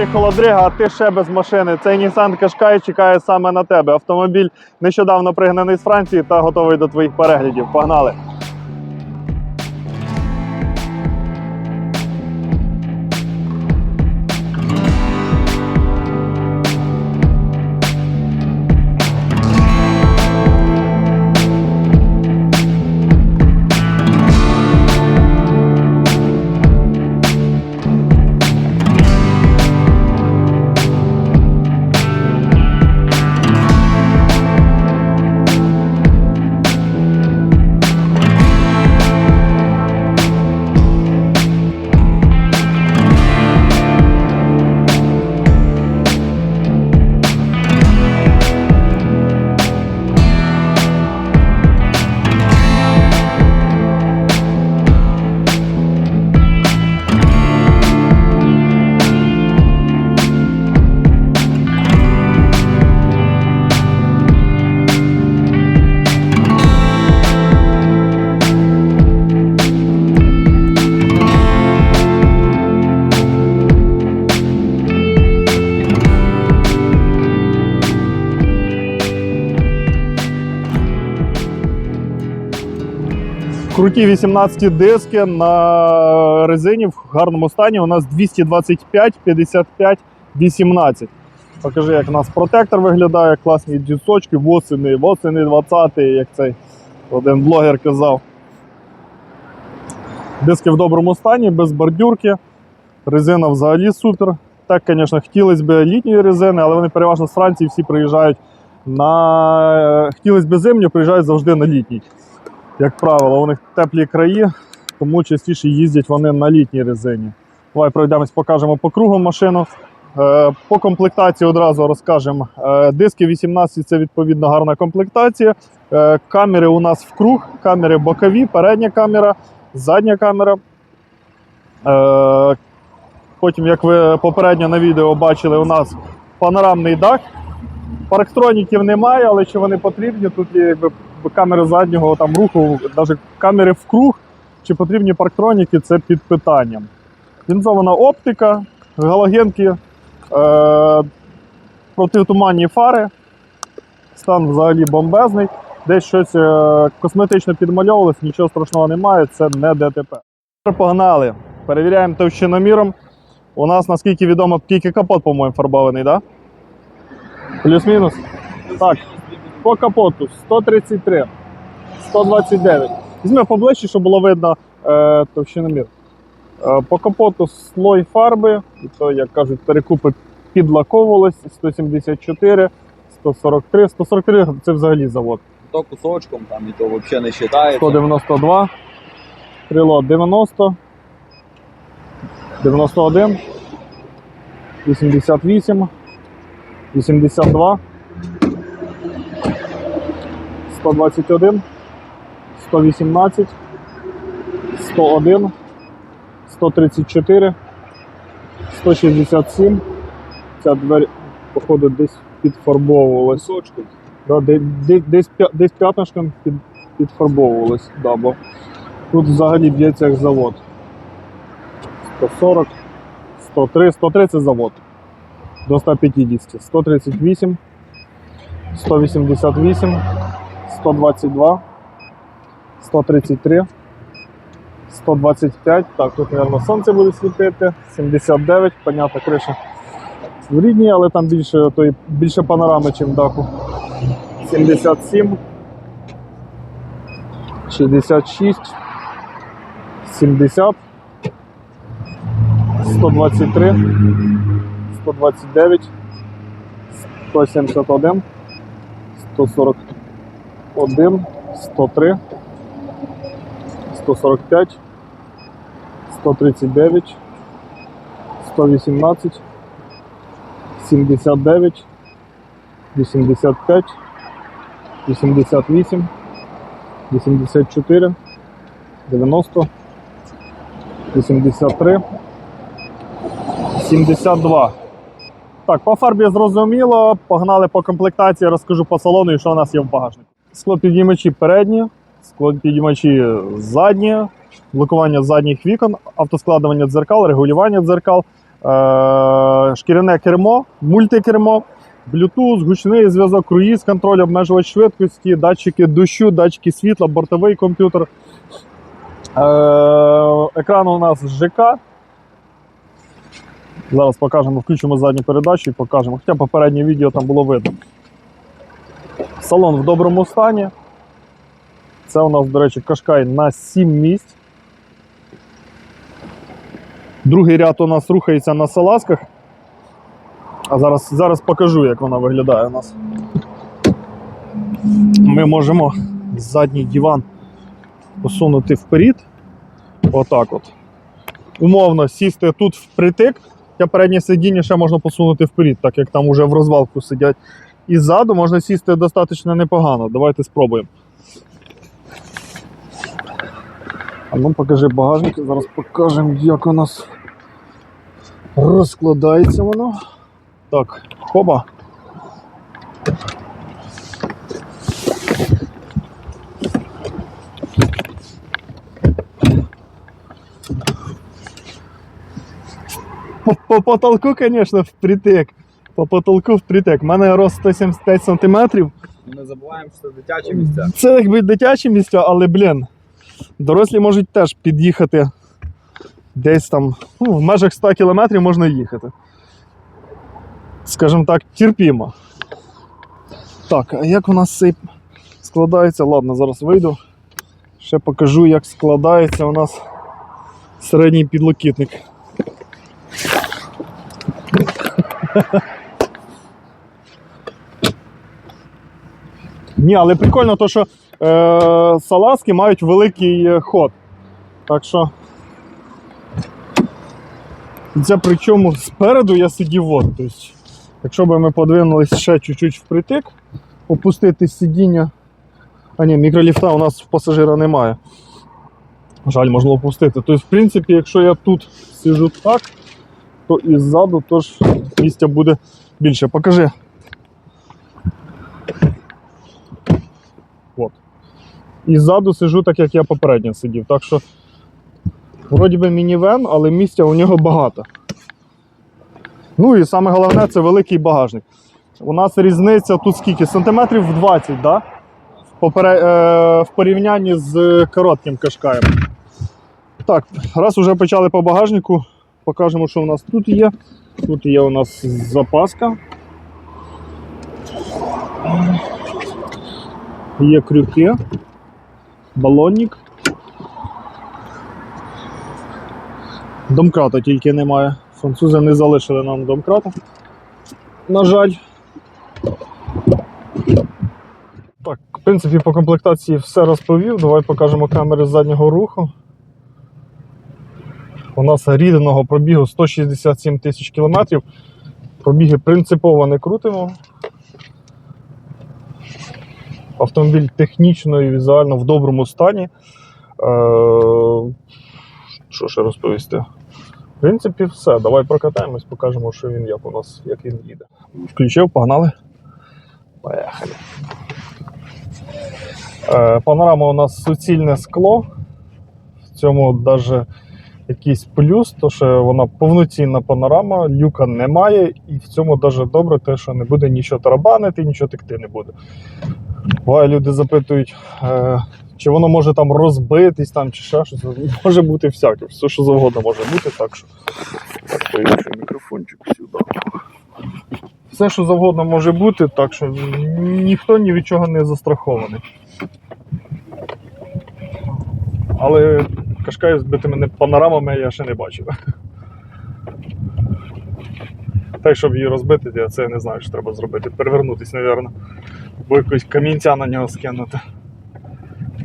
дворі холодрига, а ти ще без машини. Цей Nissan Qashqai чекає саме на тебе. Автомобіль нещодавно пригнаний з Франції та готовий до твоїх переглядів. Погнали! Круті 18 диски на резині в гарному стані. У нас 225, 55, 18. Покажи, як у нас протектор виглядає, класні дісочки, восени, восени 20, як цей один блогер казав. Диски в доброму стані, без бордюрки. Резина взагалі супер. Так, звісно, хотілося б літньої резини, але вони переважно з Франції всі приїжджають на. Хотілося б зимні, приїжджають завжди на літній. Як правило, у них теплі краї, тому частіше їздять вони на літній резині. Давай пройдемось, покажемо по кругу машину. Е, По комплектації одразу розкажемо. Е, Диски 18 це відповідно гарна комплектація. Е, Камери у нас в круг, камери бокові, передня камера, задня камера. Потім, як ви попередньо на відео бачили, у нас панорамний дах. Парктроніків немає, але чи вони потрібні? Тут є якби камери заднього там руху, навіть камери в круг, чи потрібні парктроніки, це під питанням. Лінзована оптика, галогенки, е, протитуманні фари. Стан взагалі бомбезний. Десь щось е, косметично підмальовувалось, нічого страшного немає, це не ДТП. Погнали. Перевіряємо товщиноміром. У нас, наскільки відомо, тільки капот, по-моєму, фарбований? Да? Плюс-мінус? Так, по капоту 133, 129. Візьми поближче, щоб було видно е, товщиномір. Е, по капоту слой фарби, і то, як кажуть, перекупи підлаковувалось 174, 143. 143 це взагалі завод. То кусочком там і то взагалі не вважається. 192, крило 90, 91, 88, 82, 121, 118, 101, 134, 167. Ця двері, походу, десь підфарбовувалась. Да, де- де- десь, п'я- десь п'ятнишком під, підфарбовувалось, да, бо тут взагалі б'ється як завод. 140, 103, 103 це завод. До 150, 138, 188, 122, 133, 125. Так, тут, мабуть, сонце буде світити. 79, понятно, криша в рідній, але там більше, то більше панорами, ніж даху. 77, 66, 70, 123, 129, 171, 141, 103, 145, 139, 118, 79, 85, 88, 84, 90, 83, 72. Так, по фарбі зрозуміло. Погнали по комплектації, розкажу по салону і що у нас є в багажнику. Склопідіймачі передні, склопідіймачі задні, блокування задніх вікон, автоскладування дзеркал, регулювання дзеркал. Е, шкіряне кермо, мультикермо, Bluetooth, гучний зв'язок, круїз, контроль, обмежувач швидкості, датчики дощу, датчики світла, бортовий комп'ютер. Е, екран у нас ЖК. Зараз покажемо, включимо задню передачу і покажемо. Хоча попереднє відео там було видно. Салон в доброму стані. Це у нас, до речі, кашкай на 7 місць. Другий ряд у нас рухається на салазках. А зараз, зараз покажу, як вона виглядає у нас. Ми можемо задній диван посунути вперед. Отак от. Умовно сісти тут впритик, а переднє сидіння ще можна посунути вперед, так як там уже в розвалку сидять. І ззаду можна сісти достатньо непогано. Давайте спробуємо. А ну покажи багажник, зараз покажемо, як у нас розкладається воно. Так, хоба. По, по потолку, звісно, впритик. По потолку впритик. У мене рост 175 см. Не забуваємо, що це дитячі місця. Це якби дитячі місця, але, блін, дорослі можуть теж під'їхати десь там, ну, в межах 100 кілометрів можна їхати. Скажімо так, терпімо. Так, а як у нас цей складається? Ладно, зараз вийду. Ще покажу, як складається у нас середній підлокітник. Ні, але прикольно, то, що е, салазки мають великий е, ход. Так що. Це причому спереду я сидів от. Тобто, якщо б ми подвинулись ще чуть-чуть впритик, опустити сидіння. А ні, мікроліфта у нас в пасажира немає. Жаль, можна опустити. Тобто, в принципі, якщо я тут сижу так, то і ззаду теж місця буде більше. Покажи. І ззаду сижу так, як я попередньо сидів. Так що, вроді би мінівен, але місця у нього багато. Ну і саме головне це великий багажник. У нас різниця тут скільки? Сантиметрів 20, да? е... в порівнянні з коротким кашкаєм. Так, раз вже почали по багажнику, покажемо, що у нас тут є. Тут є у нас запаска. Є крюки, балонник. Домкрата тільки немає. Французи не залишили нам домкрата. На жаль. Так, в принципі, по комплектації все розповів. Давай покажемо камери заднього руху. У нас рідного пробігу 167 тисяч кілометрів. Пробіги принципово не крутимо. Автомобіль технічно і візуально в доброму стані. Е, Що ще розповісти? В принципі, все. Давай прокатаємось, покажемо, що він як у нас, як він їде. Включив, погнали. Поїхали. Е, Панорама у нас суцільне скло. В цьому навіть якийсь плюс, то що вона повноцінна панорама, люка немає, і в цьому дуже добре, те, що не буде нічого тарабанити, нічого текти не буде. Буває, люди запитують, е, чи воно може там розбитись там, чи ще щось. Може бути всяке, все, що завгодно може бути, так що. Так, мікрофончик сюди. Все, що завгодно може бути, так що ніхто ні від чого не застрахований. Але кашкаю з битими панорамами я ще не бачив. Так, щоб її розбити, я це не знаю, що треба зробити. Перевернутись, мабуть. Бо якось камінця на нього скинути.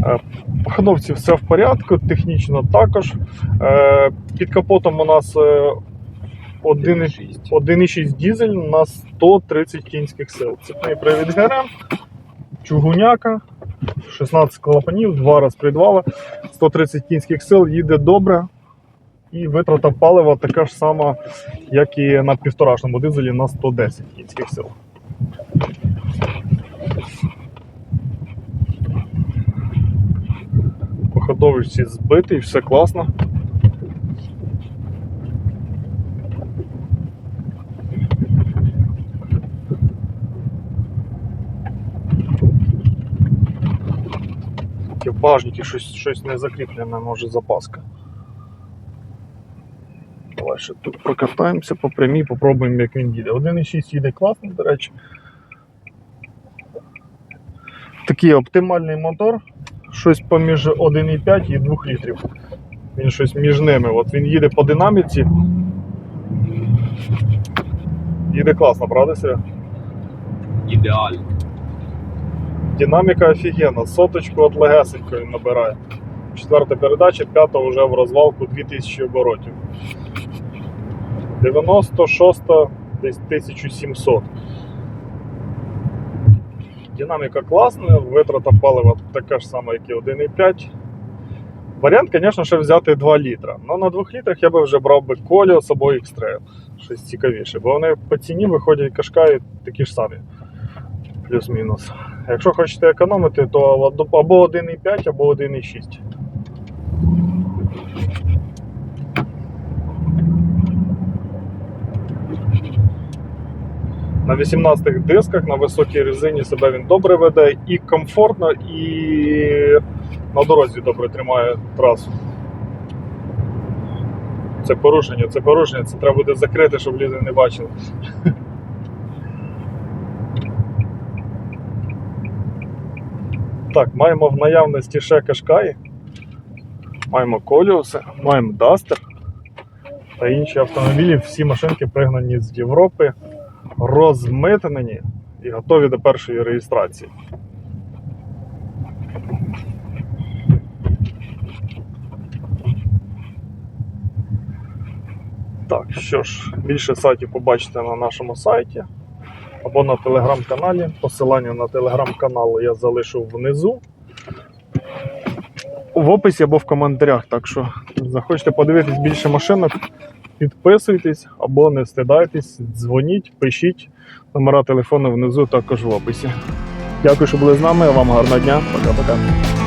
Е, По ходовці все в порядку, технічно також. Е, Під капотом у нас е, 1,6 1,6 дізель на 130 кінських сил. Цепний привід ГРМ, чугуняка, 16 клапанів, два розпредвали, 130 кінських сил, їде добре. І витрата палива така ж сама, як і на півторашному дизелі на 110 кінських сил. ходовищі збитий, все класно. В багажнику щось щось не закріплене, може запаска. Давай ще тут прокатаємося по прямій, попробуємо, як він їде. 1,6 їде класно, до речі. Такий оптимальний мотор. Щось поміж 1,5 і 2 літрів. Він щось між ними. От він їде по динаміці. Їде класно, правда, Серега? Ідеально. Динаміка офігенна, соточку от легесенько він набирає. Четверта передача, п'ята вже в розвалку 2000 оборотів. 96 десь 1700. Динаміка класна, витрата палива така ж сама, як і 1,5. Варіант, звісно, ще взяти 2 літра. але на 2 літрах я би вже брав би з або X-Trail. Щось цікавіше, бо вони по ціні виходять кашкаї такі ж самі. Плюс-мінус. Якщо хочете економити, то або 1,5, або 1,6. На 18 дисках на високій резині себе він добре веде і комфортно, і на дорозі добре тримає трасу. Це порушення, це порушення, це треба буде закрити, щоб люди не бачили. Так, маємо в наявності ще кашкаї, маємо коліуси, маємо Дастер та інші автомобілі. Всі машинки пригнані з Європи, розмитнені і готові до першої реєстрації. Так, що ж, більше сайтів побачите на нашому сайті або на телеграм-каналі. Посилання на телеграм-канал я залишу внизу. В описі або в коментарях. Так що захочете подивитись більше машинок, підписуйтесь або не стидайтесь, дзвоніть, пишіть. Номера телефону внизу також в описі. Дякую, що були з нами. Вам гарного дня. Пока-пока.